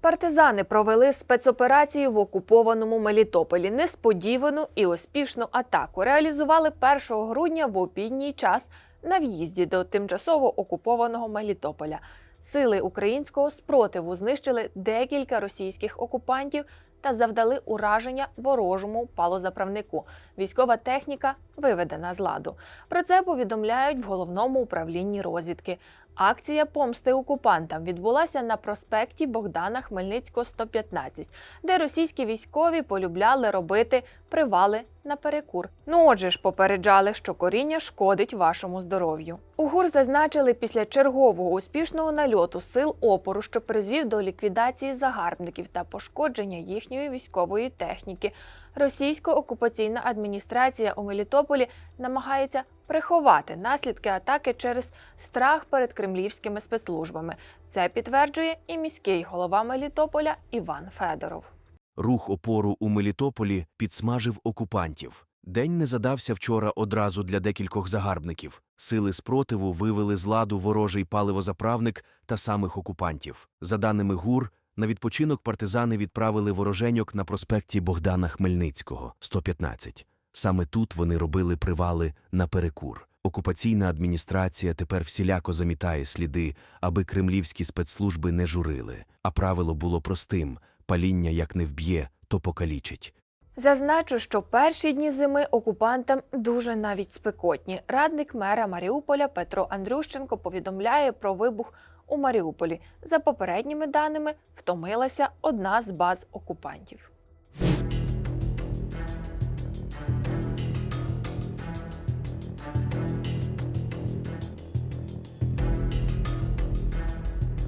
Партизани провели спецоперацію в окупованому Мелітополі. Несподівану і успішну атаку реалізували 1 грудня в обідній час на в'їзді до тимчасово окупованого Мелітополя. Сили українського спротиву знищили декілька російських окупантів та завдали ураження ворожому палозаправнику. Військова техніка виведена з ладу. Про це повідомляють в головному управлінні розвідки. Акція помсти окупантам відбулася на проспекті Богдана Хмельницького, 115, де російські військові полюбляли робити привали на перекур. Ну отже ж попереджали, що коріння шкодить вашому здоров'ю. У ГУР зазначили після чергового успішного нальоту сил опору, що призвів до ліквідації загарбників та пошкодження їхньої військової техніки. Російсько-окупаційна адміністрація у Мелітополі намагається приховати наслідки атаки через страх перед кремлівськими спецслужбами. Це підтверджує і міський голова Мелітополя Іван Федоров. Рух опору у Мелітополі підсмажив окупантів. День не задався вчора одразу для декількох загарбників. Сили спротиву вивели з ладу ворожий паливозаправник та самих окупантів. За даними ГУР, на відпочинок партизани відправили вороженьок на проспекті Богдана Хмельницького, 115. Саме тут вони робили привали на перекур. Окупаційна адміністрація тепер всіляко замітає сліди, аби кремлівські спецслужби не журили. А правило було простим – паління як не вб'є, то покалічить. Зазначу, що перші дні зими окупантам дуже навіть спекотні. Радник мера Маріуполя Петро Андрющенко повідомляє про вибух у Маріуполі. За попередніми даними, втомилася одна з баз окупантів.